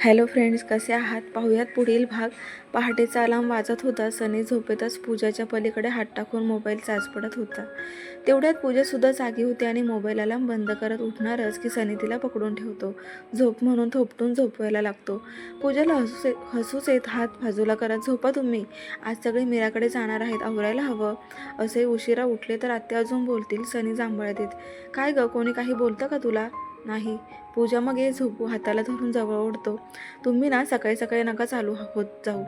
Hello friends कसे आहात? पाहूयात पुढील भाग. पहाटेचा अलार्म वाजत होता. सनी झोपेतच पूजाच्या पलीकडे हात टाकून मोबाईल चाच पडत होता. तेवढ्यात पूजासुद्धा जागी होती आणि मोबाईल अलार्म बंद करत उठणारच की सनी तिला पकडून ठेवतो. झोप म्हणून थोपटून झोपवायला लागतो. पूजाला हसूच हसूच येत हात बाजूला करत झोपा तुम्ही. आज सगळे मीराकडे जाणार आहेत. आवरायला हवं. असे उशिरा उठले तर आत्या अजून बोलतील सनी जांभळत येत. काय ग? कोणी काही बोलतं का तुला? नाही. पूजा मग ये झोपू हाताला धरून जवळ ओढतो. तुम्ही ना सकाळी सकाळी नका चालू होत जाऊ.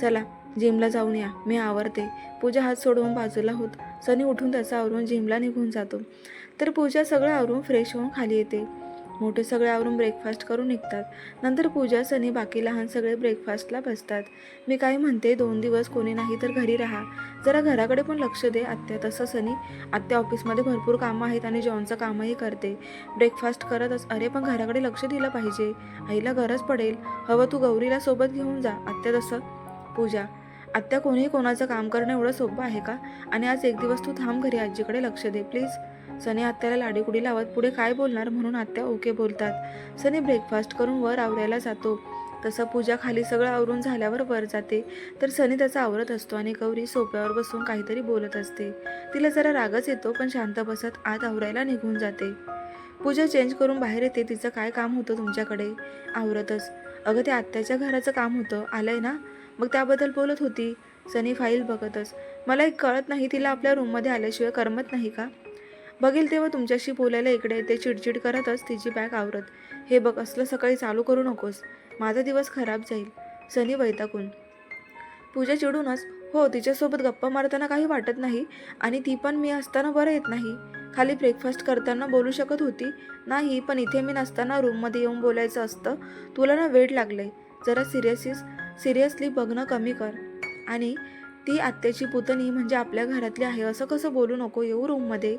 चला जिमला जाऊन या. मी आवरते. पूजा हात सोडवून बाजूला होत. सनी उठून त्याचा आवरून जिमला निघून जातो. तर पूजा सगळं आवरून फ्रेश होऊन खाली येते. मोठे सगळे आवरून ब्रेकफास्ट करून निघतात. नंतर पूजा सनी बाकी लहान सगळे ब्रेकफास्टला बसतात. मी काय म्हणते दोन दिवस कोणी नाही तर घरी राहा. जरा घराकडे पण लक्ष दे आत्या. तसं सनी आत्या ऑफिसमध्ये भरपूर कामं आहेत आणि जॉनचं कामही करते. ब्रेकफास्ट करतच अरे पण घराकडे लक्ष दिलं पाहिजे. आईला गरज पडेल. हवं तू गौरीला सोबत घेऊन जा. आत्या तसं. पूजा आत्या कोणीही कोणाचं काम करणं एवढं सोपं आहे का? आणि आज एक दिवस तू थांब घरी आजीकडे लक्ष दे प्लीज सनी आत्याला लाडीकुडी लावत पुढे काय बोलणार म्हणून आत्या ओके बोलतात. सनी ब्रेकफास्ट करून वर आवरायला जातो. तसं पूजा खाली सगळं आवरून झाल्यावर वर जाते. तर सनी त्याचा आवरत असतो आणि गौरी सोप्यावर बसून काहीतरी बोलत असते. तिला जरा रागच येतो पण शांत बसत आत आवरायला निघून जाते. पूजा चेंज करून बाहेर येते. तिचं काय काम होतं तुमच्याकडे? आवरतच. अगं ते आत्याच्या घराचं काम होतं. आलंय ना? मग त्याबद्दल बोलत होती. सनी फाईल बघतच. मला एक कळत नाही तिला आपल्या रूममध्ये आल्याशिवाय करमत नाही का? बघेल तेव्हा तुमच्याशी बोलायला इकडे येते चिडचिड करतच तिची बॅग आवरत. हे बघ असलं सकाळी चालू करू नकोस. माझा दिवस खराब जाईल. सनी वैताकून पूजा चिडूनच हो तिच्यासोबत गप्पा मारताना काही वाटत नाही आणि ती पण मी असताना बरं येत नाही. खाली ब्रेकफास्ट करताना बोलू शकत होती. नाही पण इथे मी नसताना रूममध्ये येऊन बोलायचं असतं. तुला ना वेळ लागलंय. जरा सिरियसिस सिरियसली बघणं कमी कर. आणि ती आत्याची पुतणी म्हणजे आपल्या घरातली आहे असं कसं बोलू नको येऊ रूममध्ये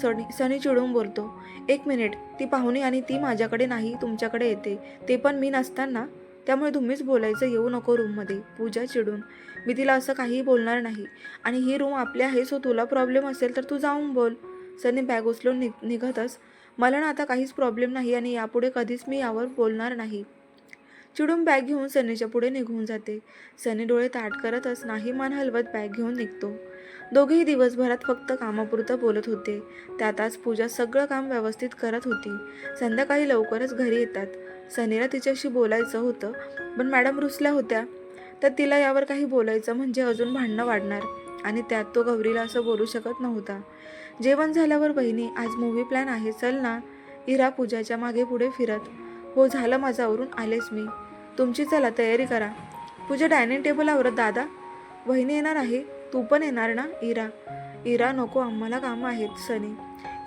सनी सनी चिडून बोलतो एक मिनिट ती पाहुणी आणि ती माझ्याकडे नाही तुमच्याकडे येते. ते पण मी नसताना. त्यामुळे तुम्हीच बोलायचं येऊ नको रूममध्ये. पूजा चिडून मी तिला असं काहीही बोलणार नाही. आणि ही रूम आपली आहे सो तुला प्रॉब्लेम असेल तर तू जाऊन बोल. सनी बॅग उचलून निघ निघतच मला ना आता काहीच प्रॉब्लेम नाही आणि यापुढे कधीच मी यावर बोलणार नाही. चिडून बॅग घेऊन सनीच्या पुढे निघून जाते. सनी डोळे ताट करतच नाही मान हलवत बॅग घेऊन निघतो. दोघेही दिवसभरात फक्त कामापुरतं बोलत होते. त्यात आज पूजा सगळं काम व्यवस्थित करत होती. संध्याकाळी लवकरच घरी येतात. सनीला तिच्याशी बोलायचं होतं पण मॅडम रुसल्या होत्या. तर तिला यावर काही बोलायचं म्हणजे अजून भांडणं वाढणार आणि त्यात तो गौरीला असं बोलू शकत नव्हता. जेवण झाल्यावर बहिणी आज मूवी प्लॅन आहे चल ना. इरा पूजाच्या मागे पुढे फिरत हो झालं माझं आवरून आलेच मी. तुमची चला तयारी करा. पूजा डायनिंग टेबल आवरत दादा. वहिनी येणार आहे. तू पण येणार ना इरा? इरा नको आम्हाला कामं आहेत सनी.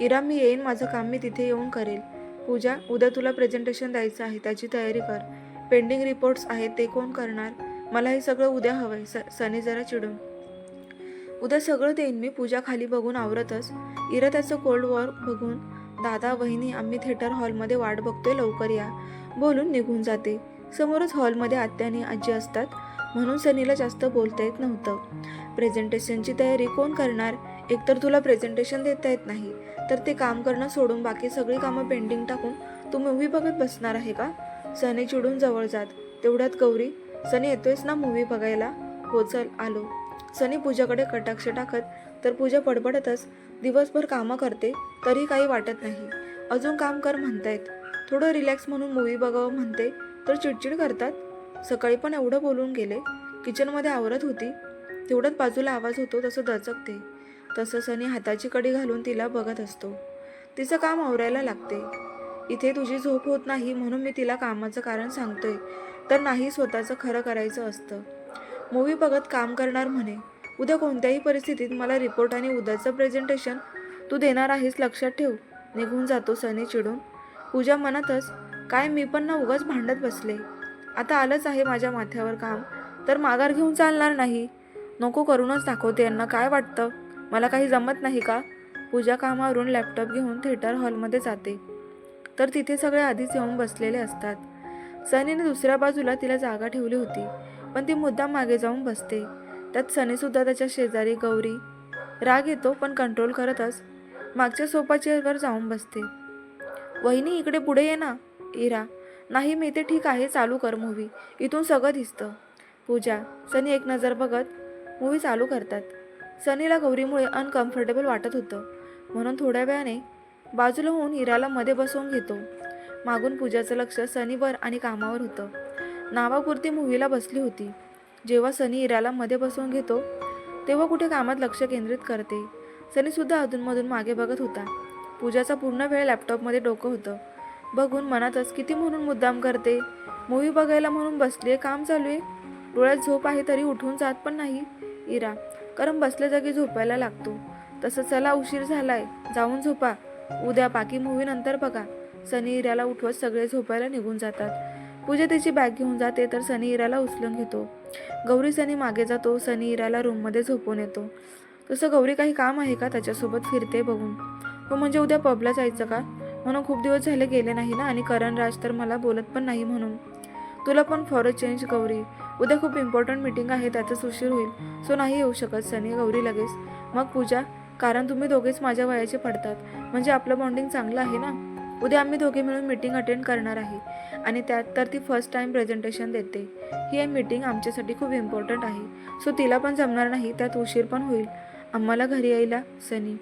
इरा मी येईन माझं काम मी तिथे येऊन करेल. पूजा उद्या तुला प्रेझेंटेशन द्यायचं आहे त्याची तयारी कर. पेंडिंग रिपोर्ट्स आहेत ते कोण करणार? मला हे सगळं उद्या हवं आहे स सनी जरा चिडून. उद्या सगळं देईन मी पूजा खाली बघून आवरतच. इरा त्याचं कोल्ड वॉर बघून दादा वहिनी आम्ही थिएटर हॉलमध्ये वाट बघतोय लवकर या. बोलून निघून जाते. समोरच हॉलमध्ये आत्या आणि आजी असतात. म्हणून सनीला जास्त बोलता येत नव्हतं. प्रेझेंटेशनची तयारी कोण करणार? एकतर तुला प्रेझेंटेशन देता येत नाही. तर ते काम करणं सोडून बाकी सगळी कामं पेंडिंग टाकून तू मूवी बघत बसणार आहे का? सनी चिडून जवळ जात. तेवढ्यात गौरी सनी येतोयस ना मूवी बघायला? हो चल आलो. सनी पूजाकडे कटाक्ष टाकत तर पूजा पडपडतच. दिवसभर कामं करते तरी काही वाटत नाही. अजून काम कर म्हणतायत. थोडं रिलॅक्स म्हणून मूवी बघावं म्हणते तर चिडचिड करतात. सकाळी पण एवढं बोलून गेले. किचनमध्ये आवरत होती. तेवढ्यात बाजूला आवाज होतो तसं दचकते. तसं सनी हाताची कडी घालून तिला बघत असतो. तिचं काम आवरायला लागते. इथे तुझी झोप होत नाही म्हणून मी तिला कामाचं कारण सांगतोय तर नाही स्वतःचं खरं करायचं असतं. मूवी बघत काम करणार म्हणे. उद्या कोणत्याही परिस्थितीत मला रिपोर्ट आणि उद्याचं प्रेझेंटेशन तू देणार आहेस लक्षात ठेव. निघून जातो सनी चिडून. पूजा मनातच काय मी पण ना उगाच भांडत बसले. आता आलंच आहे माझ्या माथ्यावर काम. तर माघार घेऊन चालणार नाही. नको करूनच दाखवते यांना. काय वाटतं? मला काही जमत नाही का? पूजा कामावरून लॅपटॉप घेऊन थिएटर हॉलमध्ये जाते. तर तिथे सगळे आधीच येऊन बसलेले असतात. सनीने दुसऱ्या बाजूला तिला जागा ठेवली होती. पण ती मुद्दाम मागे जाऊन बसते. त्यात सनीसुद्धा त्याच्या शेजारी गौरी. राग येतो पण कंट्रोल करतच. मागच्या सोपाचेअरवर जाऊन बसते. वहिनी इकडे पुढे ये ना. इरा नाही मी ते ठीक आहे चालू कर मूवी इथून सगळं दिसतं. पूजा सनी एक नजर बघत मूवी चालू करतात. सनीला गौरीमुळे अनकम्फर्टेबल वाटत होतं. म्हणून थोड्या वेळाने बाजूला होऊन इराला मध्ये बसवून घेतो. मागून पूजाचं लक्ष सनीवर आणि कामावर होतं. नावापुरती मूव्हीला बसली होती. जेव्हा सनी इराला मध्ये बसवून घेतो तेव्हा कुठे कामात लक्ष केंद्रित करते. सनीसुद्धा अधूनमधून मागे बघत होता. पूजाचा पूर्ण वेळ लॅपटॉपमध्ये डोकं होतं. बघून मनातच किती म्हणून मुद्दाम करते. मूवी बघायला म्हणून बसली आहे काम चालू आहे. डोळ्यात झोप आहे तरी उठून जात पण नाही. इरा कारण बसल्या जागी झोपायला लागतो. तसं चला उशीर झालाय. जाऊन झोपा. उद्या बाकी मूवी नंतर बघा. सनी इराला उठवत सगळे झोपायला निघून जातात. पूजा त्याची बॅग घेऊन जाते तर सनी इराला उचलून घेतो. गौरी सनी मागे जातो सनी इराला रूममध्ये झोपून येतो. तसं गौरी काही काम आहे का? त्याच्यासोबत फिरते बघून. हो म्हणजे उद्या पबला जायचं का? म्हणून खूप दिवस झाले गेले नाही ना आणि करण राज तर मला बोलत पण नाही म्हणून. तुला पण फॉर अ चेंज गौरी. उद्या खूप इम्पॉर्टंट मीटिंग आहे त्याचाच उशीर होईल. सो नाही येऊ शकत सनी गौरी लगेच. मग पूजा कारण तुम्ही दोघेच माझ्या वयाचे पडतात. म्हणजे आपलं बॉन्डिंग चांगलं आहे ना? उद्या आम्ही दोघे मिळून मीटिंग अटेंड करणार आहे. आणि त्यात तर ती फर्स्ट टाइम प्रेझेंटेशन देते. ही मीटिंग आमच्यासाठी खूप इम्पॉर्टंट आहे. सो तिला पण जमणार नाही त्यात उशीर पण होईल. आम्हाला घरी यायला सनी.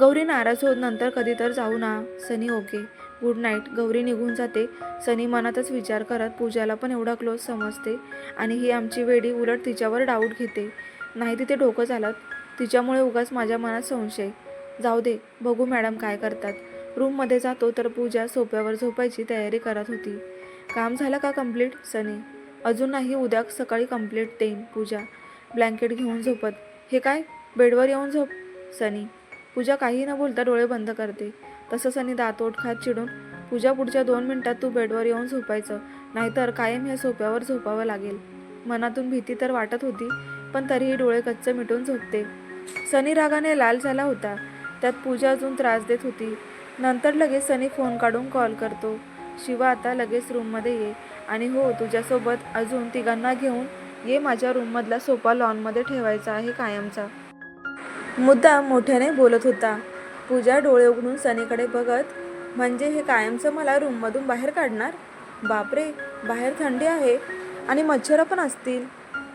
गौरी नाराज होत नंतर कधी तर जाऊ ना. Sunny okay good night Gauri निघून जाते. सनी मनातच विचार करत पूजाला पण एवढा क्लोज समजते. आणि ही आमची वेडी उलट तिच्यावर डाऊट घेते. नाही तिथे डोकं चालत. तिच्यामुळे उगाच माझ्या मनात संशय. जाऊ दे बघू मॅडम काय करतात. रूममध्ये जातो तर पूजा सोप्यावर झोपायची तयारी करत होती. काम झालं का कंप्लीट सनी. अजून नाही उद्या सकाळी कंप्लीट देईन पूजा. ब्लँकेट घेऊन झोपत. हे काय? बेडवर येऊन झोप. सनी. पूजा काही न बोलता डोळे बंद करते. तसं सनी दातोट खात चिडून पूजा पुढच्या दोन मिनिटात तू बेडवर येऊन झोपायचं. नाहीतर कायम ह्या सोप्यावर झोपावं लागेल. मनातून भीती तर वाटत होती पण तरीही डोळे कच्च मिटून झोपते. सनी रागाने लाल झाला होता. त्यात पूजा अजून त्रास देत होती. नंतर लगेच सनी फोन काढून कॉल करतो. शिवा आता लगेच रूममध्ये ये. आणि हो तुझ्यासोबत अजून तिघांना घेऊन ये माझ्या रूममधला सोफा लॉनमध्ये ठेवायचा आहे कायमचा. मुद्दा मोठ्याने बोलत होता. पूजा डोळे उघडून सनीकडे बघत म्हणजे हे कायमचं मला रूममधून बाहेर काढणार? बापरे बाहेर थंडी आहे आणि मच्छरं पण असतील.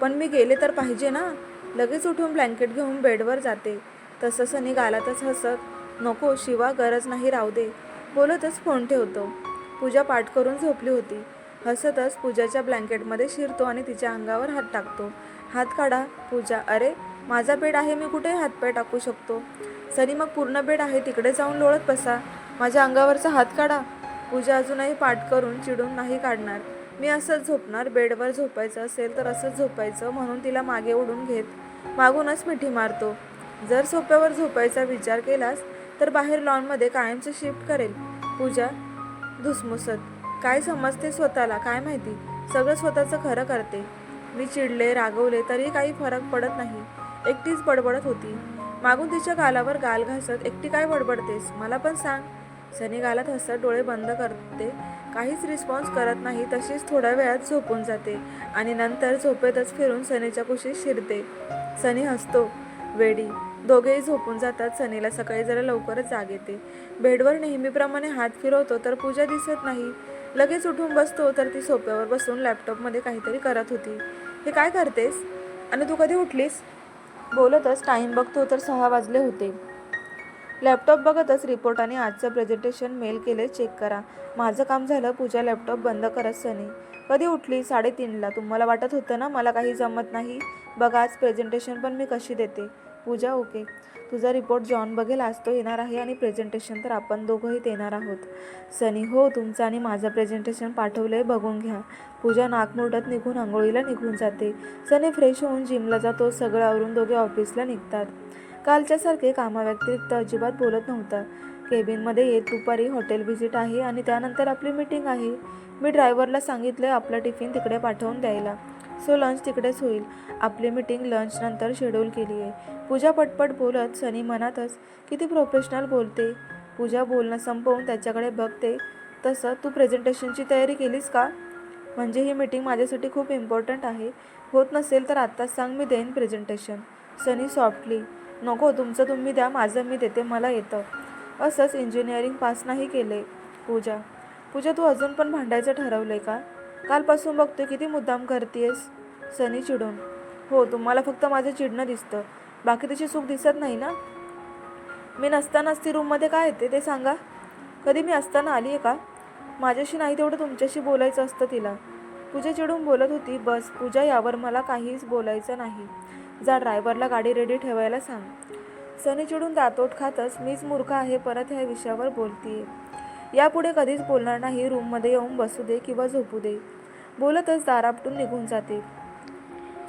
पण मी गेले तर पाहिजे ना? लगेच उठून ब्लँकेट घेऊन बेडवर जाते. तसं सनी गालातच हसत नको शिवा गरज नाही राहू दे. बोलतच फोन ठेवतो. पूजा पाठ करून झोपली होती. हसतच पूजाच्या ब्लँकेटमध्ये शिरतो आणि तिच्या अंगावर हात टाकतो. हात काढा पूजा. अरे माझा बेड आहे मी कुठे हातपाय टाकू शकतो? सनी मग पूर्ण बेड आहे तिकडे जाऊन लोळत बसा. माझ्या अंगावरचा हात काढा. पूजा अजूनही पाठ करून चिडून नाही काढणार. मी असंच झोपणार बेडवर झोपायचं असेल तर असंच झोपायचं म्हणून तिला मागे ओढून घेत. मागूनच मिठी मारतो. जर सोप्यावर झोपायचा विचार केलास तर बाहेर लॉनमध्ये कायमचं शिफ्ट करेल. पूजा धुसमुसत. काय समजते स्वतःला? काय माहिती? सगळं स्वतःचं खरं करते. मी चिडले रागवले तरी काही फरक पडत नाही. एकटीच बडबडत होती. मागून तिच्या गालावर गाल घासत एकटी काय बडबडतेस? मला पण सांग. सनी गालात हसत डोळे बंद करते. काहीच रिस्पॉन्स करत नाही तशीच थोड्या वेळात झोपून जाते आणि नंतर झोपेतच फिरून सनीच्या कुशीत शिरते. सनी हसतो. वेडी दोघेही झोपून जातात. सनीला सकाळी जरा लवकरच जाग येते. बेडवर नेहमीप्रमाणे हात फिरवतो तर पूजा दिसत नाही. लगेच उठून बसतो तर ती सोप्यावर बसून लॅपटॉपमध्ये काहीतरी करत होती. हे काय करतेस? आणि तू कधी उठलीस? बोलतच टाईम बघतो तर सहा वाजले होते. लॅपटॉप बघतच रिपोर्ट आणि आजचं प्रेझेंटेशन मेल केले चेक करा. माझं काम झालं पूजा लॅपटॉप बंद करत सनी. कधी उठली? साडेतीनला. तुम्हाला वाटत होतं ना मला काही जमत नाही? बघा आज प्रेझेंटेशन पण मी कशी देते. पूजा ओके. तुझा रिपोर्ट जॉन बघेल आज तो येणार आहे आणि प्रेझेंटेशन तर आपण दोघंही देणार आहोत. सनी हो तुमचं आणि माझं प्रेझेंटेशन आहे बघून घ्या. पूजा नाकमुरडत निघून आंघोळीला निघून जाते. सनी फ्रेश होऊन जिमला जातो सगळं आवरून दोघे ऑफिसला निघतात. कालच्यासारखे कामाव्यतिरिक्त अजिबात बोलत नव्हता. केबिनमध्ये येत दुपारी हॉटेल व्हिजिट आहे आणि त्यानंतर आपली मीटिंग आहे. मी ड्रायव्हरला सांगितलं आपला टिफिन तिकडे पाठवून द्यायला. सो लंच तिकडेच होईल. आपली मीटिंग लंचनंतर शेड्यूल केली आहे. पूजा पटपट बोलत सनी मनातच किती प्रोफेशनल बोलते. पूजा बोलणं संपवून त्याच्याकडे बघते. तसं तू प्रेझेंटेशनची तयारी केलीस का? म्हणजे ही मीटिंग माझ्यासाठी खूप इम्पॉर्टंट आहे. होत नसेल तर आत्ताच सांग मी देईन प्रेझेंटेशन सनी सॉफ्टली नको तुमचं तुम्ही द्या माझं मी देते मला येतं. असंच इंजिनिअरिंग पास नाही केले पूजा. पूजा तू अजून पण भांडायचं ठरवलं आहे का? कालपासून बघतोय किती मुद्दाम करतेस सनी चिडून. हो तुम्हाला फक्त माझं चिडणं दिसतं. बाकी तिची सुख दिसत नाही ना? मी नसतानाच ती रूममध्ये काय येते ते सांगा. कधी मी असताना आली आहे का? माझ्याशी नाही तेवढं तुमच्याशी बोलायचं असतं तिला. पूजा चिडून बोलत होती बस पूजा यावर मला काहीच बोलायचं नाही. जा ड्रायव्हरला गाडी रेडी ठेवायला सांग. सनी चिडून दातोट खातच मीच मूर्ख आहे परत ह्या विषयावर बोलतीये. यापुढे कधीच बोलणार नाही रूममध्ये येऊन बसू दे किंवा झोपू दे. बोलतच दारापटून निघून जाते.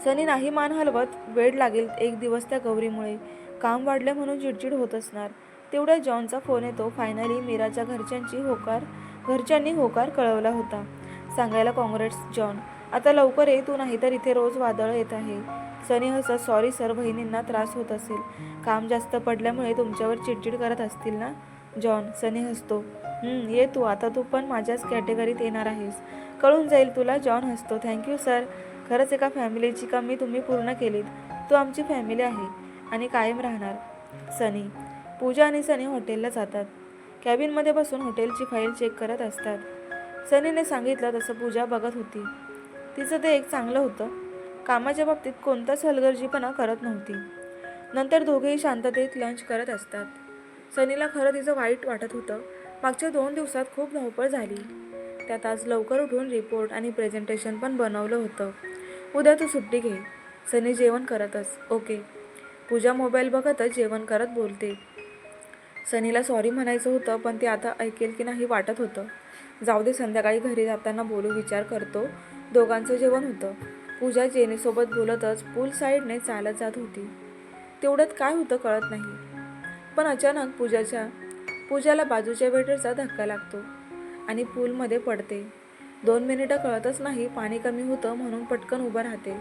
सनी नाही मान हलवत वेळ लागेल एक दिवस त्या गौरीमुळे. काम वाढले म्हणून चिडचिड होत असणार. तेवढ्या जॉनचा फोन येतो. फायनली मीराच्या घरच्यांची होकार घरच्यांनी होकार कळवला होता. सांगायला काँग्रेस जॉन. आता लवकर ये तू नाही तर इथे रोज वादळ येत आहे. सनी हसत सॉरी सर बहिणींना त्रास होत असेल. काम जास्त पडल्यामुळे तुमच्यावर चिडचिड करत असतील ना? जॉन सनी हसतो. ये तू आता तू पण माझ्याच कॅटेगरीत येणार आहेस. कळून जाईल तुला जॉन हसतो. थँक्यू सर खरंच एका फॅमिलीची कमी तुम्ही पूर्ण केलीत. तू आमची फॅमिली आहे आणि कायम राहणार. सनी पूजा आणि सनी हॉटेलला जातात. कॅबिनमध्ये बसून हॉटेलची फाईल चेक करत असतात. सनीने सांगितलं तसं पूजा बघत होती. तिचं ते एक चांगलं होतं. कामाच्या बाबतीत कोणताच हलगर्जीपणा करत नव्हती. नंतर दोघेही शांततेत लंच करत असतात. सनीला खरं तिचं वाईट वाटत होतं. मागच्या दोन दिवसात खूप धावपळ झाली. त्यात आज लवकर उठून रिपोर्ट आणि प्रेझेंटेशन पण बनवलं होतं. उद्या तू सुट्टी घे. सनी जेवण करतच. ओके. पूजा मोबाईल बघतच जेवण करत बोलते. सनीला सॉरी म्हणायचं होतं पण ते आता ऐकेल की नाही वाटत होतं. जाऊ दे संध्याकाळी घरी जाताना बोलू विचार करतो. दोघांचं जेवण होतं. पूजा जेनीसोबत बोलतच पूल साईडने चालत जात होती. तेवढ्यात काय होतं कळत नाही. पण अचानक पूजाच्या पूजाला बाजूच्या वेटरचा धक्का लागतो आणि पूलमध्ये पडते. दोन मिनिटं कळतच नाही पाणी कमी होतं म्हणून पटकन उभं राहते.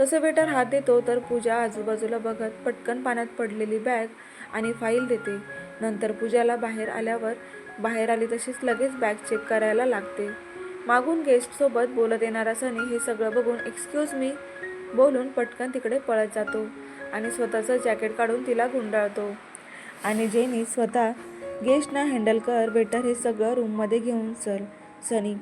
तसं वेटर हात देतो तर पूजा आजूबाजूला बघत पटकन पाण्यात पडलेली बॅग आणि फाईल देते. नंतर पूजाला बाहेर आल्यावर बाहेर आली तशीच लगेच बॅग चेक करायला लागते. मागून गेस्टसोबत बोलत येणारा सनी हे सगळं बघून एक्सक्यूज मी बोलून पटकन तिकडे पळत जातो आणि स्वतःचं जॅकेट काढून तिला गुंडाळतो. आणि जेनी स्वतः गेस्टना हँडल कर वेटर हे सगळं रूममध्ये घेऊन चल सनी.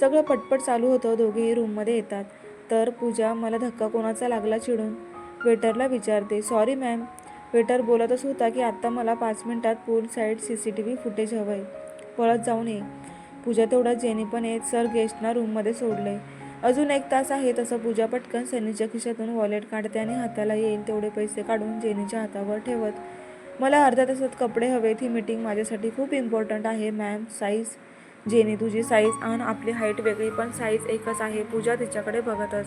सगळं पटपट चालू होतं दोघेही रूममध्ये येतात. तर पूजा मला धक्का कोणाचा लागला चिडून? वेटरला विचारते सॉरी मॅम वेटर बोलतच होता की आत्ता मला पाच मिनिटात pool side C C T V footage हवं आहे पळत जाऊन ये पूजा तेवढा जेनी पण येत सर गेस्टना रूममध्ये सोडले अजून एक तास आहे तसं पूजा पटकन सनीच्या खिशातून वॉलेट काढते आणि हाताला येईल तेवढे पैसे काढून जेनीच्या हातावर ठेवत मला अर्ध्या तासात कपडे हवेत ही मीटिंग माझ्यासाठी खूप इम्पॉर्टंट आहे मॅम साईज जेने तुझी साईज आणि आपली हाईट वेगळी पण साईज एकच आहे. पूजा तिच्याकडे बघतच.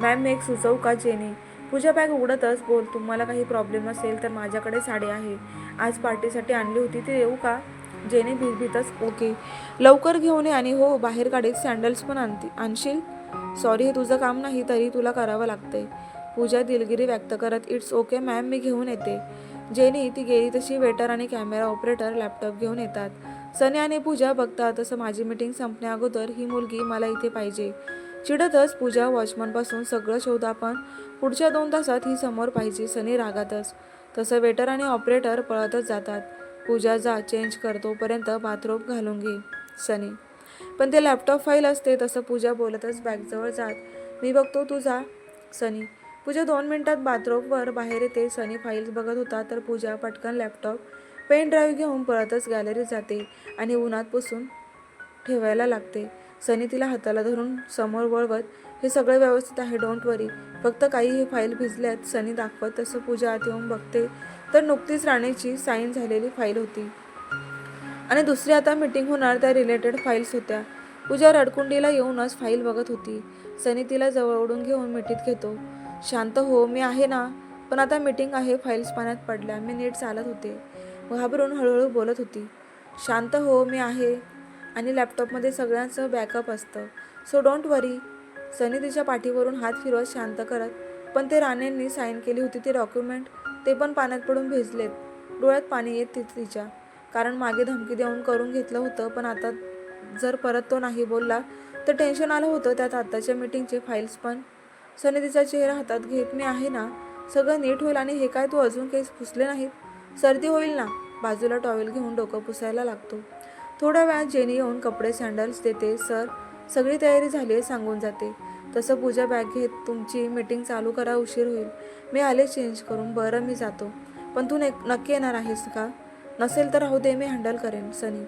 मॅम मी एक सुचवू का जेनी पूजा बॅग उघडतच. बोल तुम्हाला काही प्रॉब्लेम असेल तर माझ्याकडे साडी आहे. आज पार्टीसाठी आणली होती ते येऊ का? जेने भीतच ओके. लवकर घेऊन ये आणि हो बाहेर गाडीत सँडल्स पण आणती आणशील? सॉरी हे तुझं काम नाही तरी तुला करावं लागतंय. पूजा दिलगिरी व्यक्त करत इट्स ओके मॅम मी घेऊन येते. जेनी ती गेली तशी वेटर आणि कॅमेरा ऑपरेटर लॅपटॉप घेऊन येतात. सनी आणि पूजा बघतात तसं माझी मीटिंग संपण्या अगोदर ही मुलगी मला इथे पाहिजे. चिडतच पूजा वॉचमनपासून सगळं शोधा पण पुढच्या दोन तासात ही समोर पाहिजे सनी रागातच. तसं वेटर आणि ऑपरेटर पळतच जातात. पूजा जा चेंज करतोपर्यंत बाथरूम घालून घे सनी. पण ते लॅपटॉप फाईल असते तसं पूजा बोलतच बॅगजवळ जात. मी बघतो तू जा सनी. पूजा दोन मिनिटात बाथरूमवर बाहेर येते. सनी फाईल्स बघत होता तर पूजा पटकन लॅपटॉप पेन ड्राईव्ह घेऊन पळतच गॅलरीत जाते आणि उन्हात पुसून ठेवायला लागते. सनी तिला हाताला धरून समोर वळवत हे सगळं व्यवस्थित आहे डोंट वरी फक्त काही हे फाईल भिजल्यात सनी दाखवत तसं पूजा आत येऊन बघते. तर नुकतीच राणीची साईन झालेली फाईल होती. आणि दुसरी आता मीटिंग होणार त्या रिलेटेड फाईल्स होत्या. पूजा रडकुंडीला येऊनच फाईल बघत होती. सनी तिला जवळ ओढून घेऊन मिठीत घेतो. शांत हो मी आहे ना. पण आता मीटिंग आहे फाईल्स पाण्यात पडल्या. मी नीट चालत होते. घाबरून हळूहळू बोलत होती. शांत हो मी आहे. आणि लॅपटॉपमध्ये सगळ्यांचं बॅकअप असतं. सो डोंट वरी सनी तिच्या पाठीवरून हात फिरवत शांत करत पण ते राणेंनी साईन केली होती ते डॉक्युमेंट ते पण पाण्यात पडून भिजलेत. डोळ्यात पाणी येत तिथे तिच्या. कारण मागे धमकी देऊन करून घेतलं होतं पण आता जर परत तो नाही बोलला तर टेन्शन आलं होतं त्यात आत्ताच्या मीटिंगचे फाईल्स पण. सनी तिचा चेहरा हातात घेत मी आहे ना? सगळं नीट होईल आणि हे काय तू अजून केस पुसले नाहीत? सर्दी होईल ना? बाजूला टॉवेल घेऊन डोकं पुसायला लागतो. थोड्या वेळात जेनी येऊन कपडे सँडल्स देते. सर सगळी तयारी झाली आहे सांगून जाते. तसं पूजा बॅग घेत तुमची मीटिंग चालू करा उशीर होईल. मी आले चेंज करून बरं मी जातो. पण तू ने नक्की येणार आहेस का? नसेल तर राहू दे मी हँडल करेन सनी.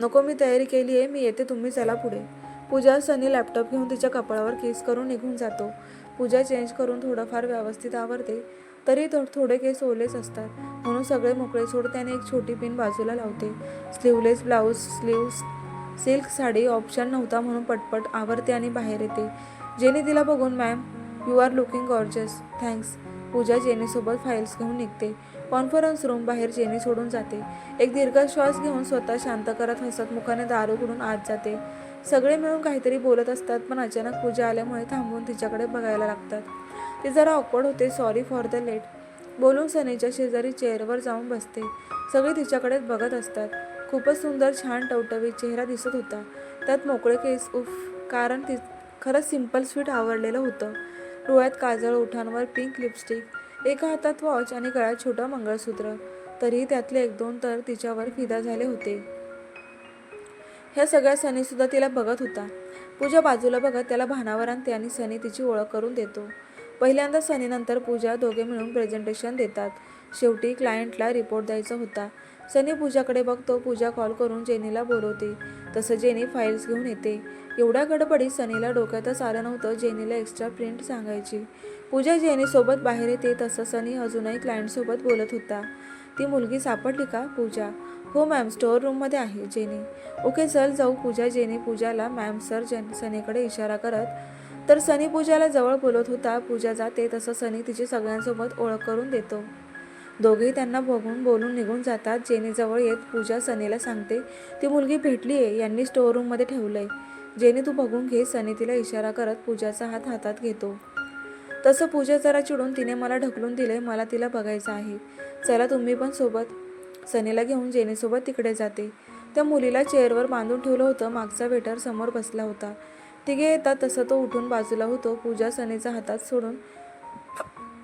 नको मी तयारी केली आहे मी येते तुम्ही चला पुढे. पूजा सनी लॅपटॉप घेऊन तिच्या कपाळावर केस करून निघून जातो. पूजा चेंज करून थोडंफार व्यवस्थित आवरते तरी थो थोडे केस ओलेच असतात. म्हणून सगळे मोकळे सोड त्याने एक छोटी पिन बाजूला लावते. Sleeveless blouse sleeves silk sari option नव्हता म्हणून पटपट आवरते आणि बाहेर येते. जेनी तिला बघून ma'am you are looking gorgeous thanks Pooja जेनीसोबत files घेऊन निघते. कॉन्फरन्स रूम बाहेर जेनी सोडून जाते. एक दीर्घ श्वास घेऊन स्वतः शांत करत हसत मुखाने दार उघडून आत जाते. सगळे मिळून काहीतरी बोलत असतात पण अचानक पूजा आल्यामुळे थांबून तिच्याकडे बघायला लागतात. ती जरा ऑकवर्ड होते सॉरी फॉर द लेट बोलून सनीच्या शेजारी चेअरवर जाऊन बसते. सगळे तिच्याकडेच बघत असतात. खूपच सुंदर छान टवटवीत चेहरा दिसत होता. त्यात मोकळे केस उफ कारण ती खरंच सिंपल स्वीट आवडलेलं होतं. डोळ्यात काजळ ओठांवर पिंक लिपस्टिक एका हातात वॉच आणि गळ्यात छोटं मंगळसूत्र. तरीही त्यातले एक दोन तर तिच्यावर फिदा झाले होते. ह्या सगळ्या सनीसुद्धा तिला बघत होता. पूजा बाजूला बघत त्याला भानावर आणते आणि सनी तिची ओळख करून देतो. पहिल्यांदा सनीनंतर पूजा दोघे मिळून प्रेझेंटेशन देतात. शेवटी क्लायंटला रिपोर्ट द्यायचा होता. सनी पूजाकडे बघतो पूजा कॉल करून जेनीला बोलवते. तसं जेनी फाईल्स घेऊन येते. एवढ्या गडबडीत सनीला डोक्यातच आलं नव्हतं जेनीला एक्स्ट्रा प्रिंट सांगायची. पूजा जेनीसोबत बाहेर येते तसं सनी अजूनही क्लायंटसोबत बोलत होता. ती मुलगी सापडली का पूजा? हो मॅम स्टोअर रूममध्ये आहे जेने. ओके चल जाऊ पूजा जेने पूजाला. मॅम सर जन सनीकडे इशारा करत. तर सनी पूजाला जवळ बोलत होता. पूजा जाते तसं सनी तिची सगळ्यांसोबत ओळख करून देतो. दोघेही त्यांना बघून बोलून निघून जातात. जेनेजवळ येत पूजा सनीला सांगते ती मुलगी भेटली आहे यांनी स्टोअर रूममध्ये ठेवलं आहे जेने तू बघून घे. सनी तिला इशारा करत पूजाचा हात हातात घेतो. तसं पूजा जरा चिडून तिने मला ढकलून दिले मला तिला बघायचं आहे. चला तुम्ही पण सोबत सनीला घेऊन जेनीसोबत तिकडे जाते. त्या मुलीला चेअरवर बांधून ठेवलं होतं. मागचा वेटर समोर बसला होता. तिघे येतात तसं तो उठून बाजूला होतो. पूजा सनीचा हातात सोडून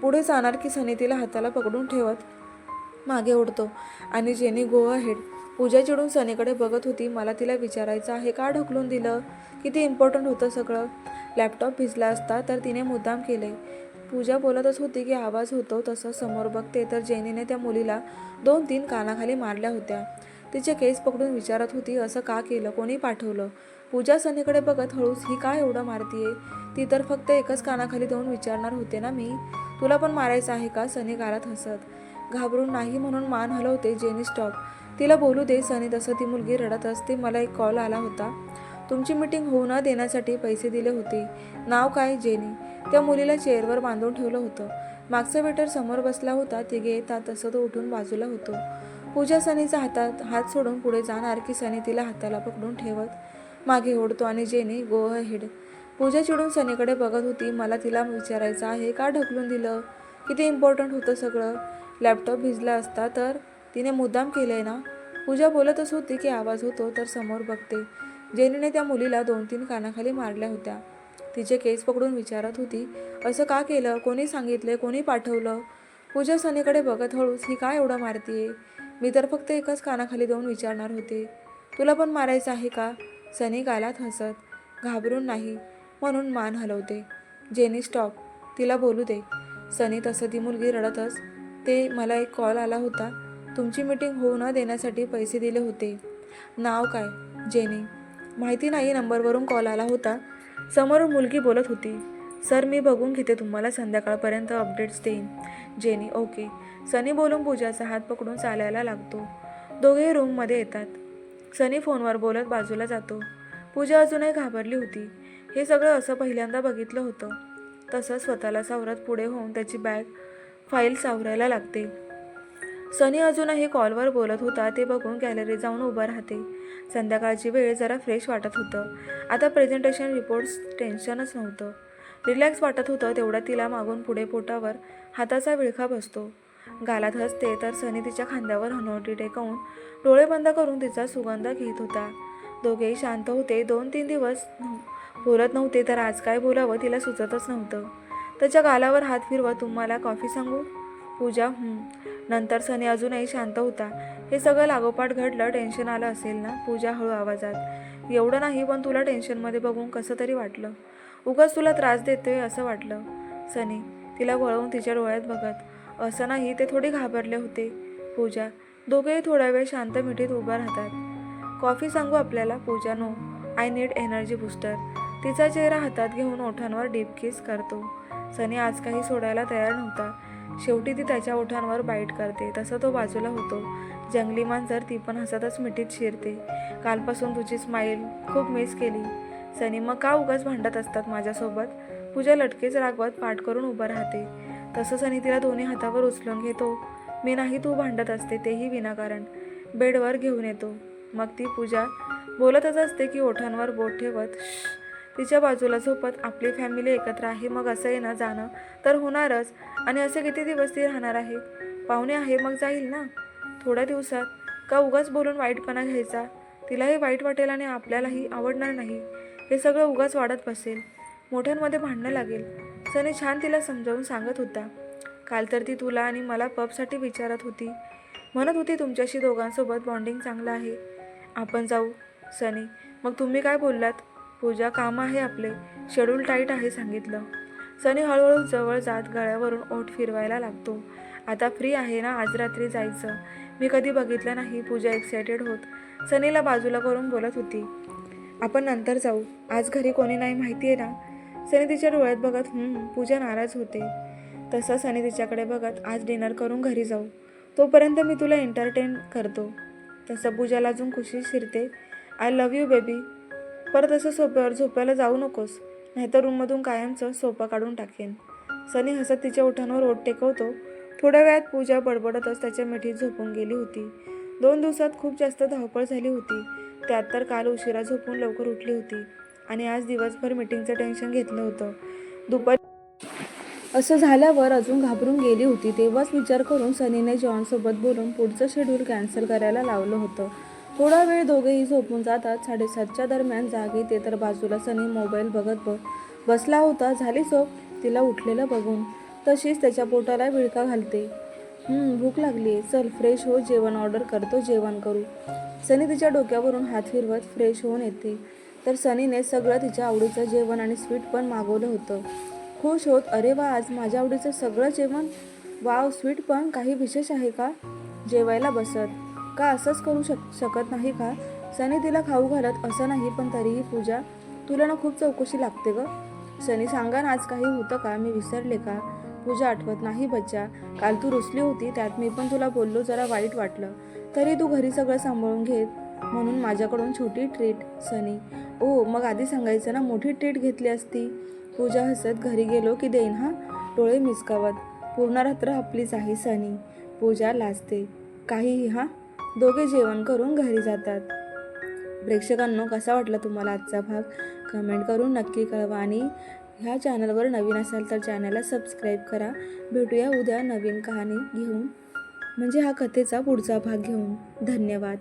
पुढे जाणार की सनी तिला हाताला पकडून ठेवत मागे ओढतो. आणि जेनी गो अहेड पूजा चिडून सनीकडे बघत होती. मला तिला विचारायचं आहे. का ढकलून दिलं? किती इम्पॉर्टंट होतं सगळं? लॅपटॉप भिजला असता तर तिने मुद्दाम केले. पूजा बोलतच होती की आवाज होतो तसं समोर बघते तर जेनीने त्या मुलीला दोन तीन कानाखाली मारल्या होत्या. तिचे केस पकडून विचारत होती असं का केलं? कोणी पाठवलं? पूजा सनीकडे बघत हळूच ही काय एवढं मारतीये? ती तर फक्त एकच कानाखाली देऊन विचारणार होते ना मी? तुला पण मारायचं आहे का? सनी गारात हसत. घाबरून नाही म्हणून मान हलवते जेनी स्टॉप. तिला बोलू दे सनी तसं ती मुलगी रडत असते मला एक कॉल आला होता. तुमची मीटिंग होऊ न देण्यासाठी पैसे दिले होते. नाव काय जेनी? त्या मुलीला चेअरवर बांधून ठेवलं होतं. मागचा वेटर समोर बसला होता तिघे येतात तसं तो उठून बाजूला होतो. पूजा सनीचा हातात हात सोडून पुढे जाणार की सनी तिला हाताला पकडून ठेवत? मागे ओढतो आणि जेने गो हेड पूजा चिडून सनीकडे बघत होती मला तिला विचारायचं आहे का ढकलून दिलं? किती इम्पॉर्टंट होतं सगळं? लॅपटॉप भिजला असता तर? तिने मुद्दाम केलं आहे ना? पूजा बोलतच होती की आवाज होतो तर समोर बघते. जेनीने त्या मुलीला दोन तीन कानाखाली मारल्या होत्या. तिचे केस पकडून विचारत होती असं का केलं? कोणी सांगितलं कोणी पाठवलं? पूजा सनीकडे बघत हळूच ही काय एवढं मारतीये? मी तर फक्त एकच कानाखाली देऊन विचारणार होते. तुला पण मारायचं आहे का? सनी गालात हसत घाबरून नाही म्हणून मान हलवते. Jenny stop. तिला बोलू दे. सनी तसं ती मुलगी रडतच ते मला एक कॉल आला होता. तुमची मीटिंग होऊ न देण्यासाठी पैसे दिले होते. नाव काय? जेनी. माहिती नाही नंबरवरून कॉल आला होता. समोरून मुलगी बोलत होती सर मी बघून घेते तुम्हाला संध्याकाळपर्यंत अपडेट्स देईन. जेनी ओके सनी बोलून पूजाचा हात पकडून चालायला लागतो. दोघेही रूममध्ये येतात. सनी फोनवर बोलत बाजूला जातो. पूजा अजूनही घाबरली होती. हे सगळं असं पहिल्यांदा बघितलं होतं. तसंच स्वतःला सावरत पुढे होऊन त्याची बॅग फाईल सावरायला लागते. सनी अजूनही कॉलवर बोलत होता ते बघून गॅलरी जाऊन उभं राहते. संध्याकाळची वेळ जरा फ्रेश वाटत होतं. आता प्रेझेंटेशन रिपोर्ट्स टेन्शनच नव्हतं. रिलॅक्स वाटत होतं तेवढं तिला मागून पुढे पोटावर हाताचा विळखा बसतो. गालात हसते तर सनी तिच्या खांद्यावर हनवटी टेकवून डोळे बंद करून तिचा सुगंध घेत होता. दोघेही शांत होते दोन तीन दिवस बोलत नव्हते तर आज काय बोलावं तिला सुचतच नव्हतं. त्याच्या गालावर हात फिरवत तुम्हाला कॉफी सांगू? पूजा नंतर सनी अजूनही शांत होता. हे सगळं लागोपाठ घडलं टेन्शन आलं असेल ना? पूजा हळू आवाजात. एवढं नाही पण तुला टेन्शनमध्ये बघून कसं तरी वाटलं. उगाच तुला त्रास देतोय असं वाटलं. सनी तिला वळवून तिच्या डोळ्यात बघत. असं नाही ते थोडे घाबरले होते. पूजा. दोघेही थोडा वेळ शांत मिठीत उभा राहतात. कॉफी सांगू आपल्याला? Pooja. No. I need energy booster. तिचा चेहरा हातात घेऊन ओठांवर डीप किस करतो. सनी आज काही सोडायला तयार नव्हता. शेवटी ती त्याच्या ओठांवर बाईट करते. तसं तो बाजूला होतो. जंगली मांजर ती पण हसतच मिठीत शिरते. कालपासून तुझी स्माईल खूप मिस केली. सनी मग का उगाच भांडत असतात माझ्यासोबत? पूजा लटकेच रागवत पाठ करून उभं राहते. तसं सनी तिला दोन्ही हातावर उचलून घेतो. मी नाही तू भांडत असते तेही विनाकारण. बेडवर घेऊन येतो. मग ती पूजा बोलतच असते की ओठांवर बोट ठेवत श तिच्या बाजूला झोपत आपली फॅमिली एकत्र आहे मग असं येणं जाणं तर होणारच. आणि असे किती दिवस ती राहणार आहे? पाहुणे आहे मग जाईल ना? थोड्या दिवसात. का उगाच बोलून वाईटपणा घ्यायचा? तिलाही वाईट वाटेल आणि आपल्यालाही आवडणार नाही. हे सगळं उगाच वाढत बसेल. मोठ्यांमध्ये भांडणं लागेल. सनी छान तिला समजावून सांगत होता. काल तर ती तुला आणि मला पबसाठी विचारत होती. म्हणत होती तुमच्याशी दोघांसोबत बॉन्डिंग चांगलं आहे. आपण जाऊ सनी. मग तुम्ही काय बोललात? पूजा काम आहे आपले. शेड्यूल टाईट आहे सांगितलं. सनी हळूहळू जवळ जात गळ्यावरून ओठ फिरवायला लागतो. आता फ्री आहे ना आज रात्री जायचं. मी कधी बघितलं नाही पूजा एक्सायटेड होत. सनीला बाजूला करून बोलत होती. आपण नंतर जाऊ. आज घरी कोणी नाही माहिती आहे ना? सनी तिच्या डोळ्यात बघत पूजा नाराज होते. तसं सनी तिच्याकडे बघत आज डिनर करून घरी जाऊ. तोपर्यंत मी तुला एंटरटेन करतो. तसं पूजाला अजून खुशी शिरते. आय लव्ह यू बेबी परत असं सोप्यावर झोपायला जाऊ नकोस. नाहीतर रूममधून कायमचं सोपं काढून टाकेन. सनी हसत तिच्या ओठांवर ओठ टेकवतो. थोड्या वेळात पूजा बडबडतच त्याच्या मिठीत झोपून गेली होती. दोन दिवसात खूप जास्त धावपळ झाली होती. त्यात तर काल उशिरा झोपून लवकर उठली होती आणि आज दिवसभर मिटिंगचं टेन्शन घेतलं होतं. दुपारी असं झाल्यावर अजून घाबरून गेली होती. तेव्हाच विचार करून सनीने जॉनसोबत बोलून पुढचं शेड्यूल कॅन्सल करायला लावलं होतं. थोडा वेळ दोघेही झोपून जातात. साडेसातच्या दरम्यान जागी ते तर बाजूला सनी मोबाईल बघत बघ बसला होता. झाली झोप. तिला उठलेलं बघून तशीच त्याच्या पोटाला विळका घालते. भूक लागली चल फ्रेश हो जेवण ऑर्डर करतो जेवण करू. सनी तिच्या डोक्यावरून हात फिरवत फ्रेश होऊन येते. तर सनीने सगळं तिच्या आवडीचं जेवण आणि स्वीट पण मागवलं होतं. खुश होत अरे वा आज माझ्या आवडीचं सगळं जेवण? वाव स्वीट पण? काही विशेष आहे का? जेवायला बसत. का असंच करू शक शकत नाही का? सनी तिला खाऊ घालत असं नाही पण तरीही पूजा तुला ना खूप चौकशी लागते ग. सनी सांगा ना आज काही होतं का? मी विसरले का? पूजा आठवत नाही बच्चा. काल तू रुसली होती त्यात मी पण तुला बोललो जरा वाईट वाटलं. तरी तू घरी सगळं सांभाळून घेत म्हणून माझ्याकडून छोटी ट्रीट सनी. ओ मग आधी सांगायचं ना मोठी ट्रीट घेतली असती. पूजा हसत घरी गेलो की देईन हा? डोळे मिसकावत. पूर्ण रात्र आपलीच आहे सनी. पूजा लाजते. काहीही हा? दोघे जेवण करून घरी जातात. प्रेक्षकांनो कसा वाटला तुम्हाला आजचा भाग? कमेंट करून नक्की कळवा आणि ह्या चॅनलवर नवीन असाल तर चॅनलला सबस्क्राईब करा. भेटूया उद्या नवीन कहाणी घेऊन. म्हणजे हा कथेचा पुढचा भाग घेऊन. धन्यवाद.